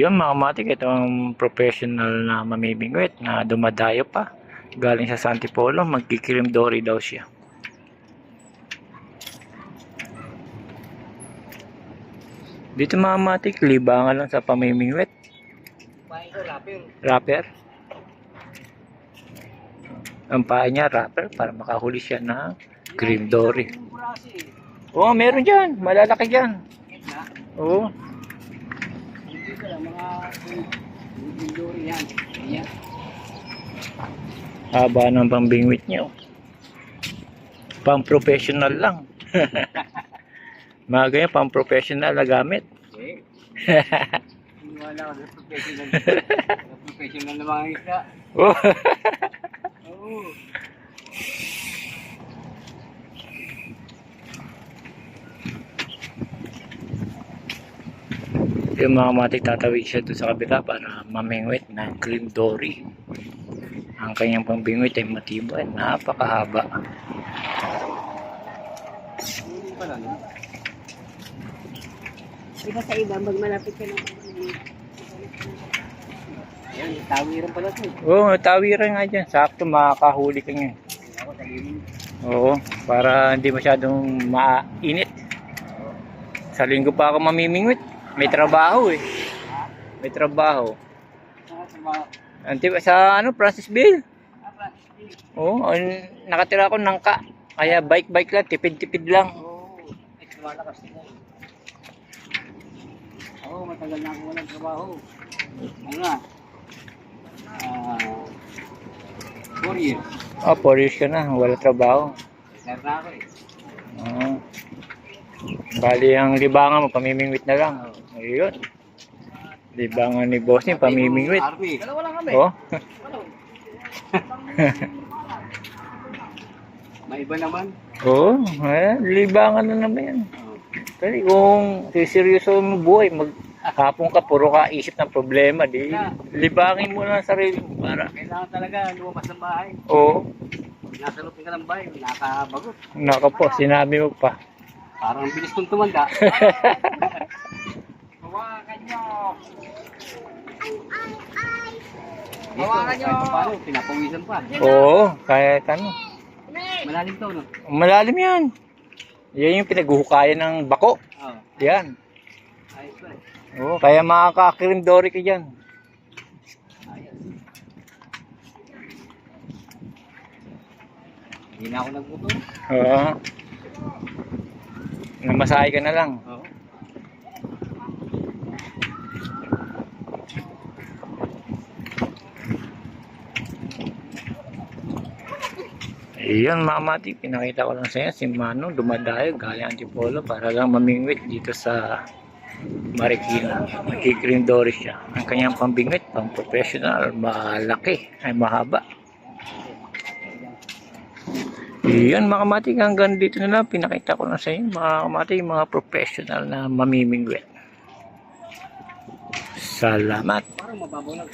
mga matik, ito professional na mamimingwit na dumadayo pa. Galing sa Santipolo, magkikirim dory daw siya. Dito mga matik, libangan lang sa pamimingwit. Rapper. Ang paa niya, rapper, para makahuli siya na cream dory. Oo, meron dyan. Malalaki dyan. Hindi ko lang, mga binduri yan. Yan. Haba ng pambingwit niyo. Pang professional lang. Mga ganyan, pang professional na gamit. Eh. Wala ko professional. Professional na mga isda. Oh. Oo. Yung mga matik tatawid siya doon sa kabila para mamingwit ng cream dory. Ang kanyang pambingwit ay matibay, napakahaba. Hindi pa lang. eh. Iba sa iba, pag malapit ka na Yan, tawiran pala ito. Oo, oh, tawiran nga dyan. Sakto makakahuli ka limit. Oo, para hindi masyadong mainit. Sa linggo pa ako mamimingwit. May trabaho eh. May trabaho. Saka sa ano, Francisville. Francis. Oo, an- nakatira ako ng ka. Kaya bike-bike lang, tipid-tipid lang. Oo. Nila. Matagal na ako walang trabaho. Ano na? Ah... four years. Oh, 4 years ka na, wala trabaho. Retire na ako eh. Bali, ang libangan mo, pamimingwit na lang. Ayun. Libangan ni boss niya, pamimingwit. Dalawa lang kami. Oh, May iba naman. Oo, eh, libangan na naman yan. Kasi kung siseryoso mo buhay, maghapon ka, puro ka isip ng problema, di libangin mo ang sarili mo para. Kailangan talaga lumabas ng bahay. Oo, Nasa loob ka ng bahay, nakabagot. nako po, sinabi mo pa. Parang ang bilis kong tumanda. Hawakan nyo! Hawakan nyo! Kahit paano, pinapawisan pa. Oo, kahit ano. Malalim to, no? Malalim yan. Yan yung pinaghuhukayan ng bako. Oo. Yan. Ayos pa eh. Oo, kaya makaka-cream dory ka dyan. Ayos. Hindi na ako nagputo. Oo. Namasahe ka na lang. Oo. Iyon mga mati, pinakita ko lang sa inyo si Mano dumadayo galing Antipolo para lang mamingwit dito sa Marikina. Magkigreen dory siya. Ang kanyang pambingwit, pang professional, malaki, ay mahaba. Iyon mga mati, hanggang dito na lang pinakita ko lang sa inyo mga mati, mga professional na mamimingwit. Salamat. Parang mababaw lang?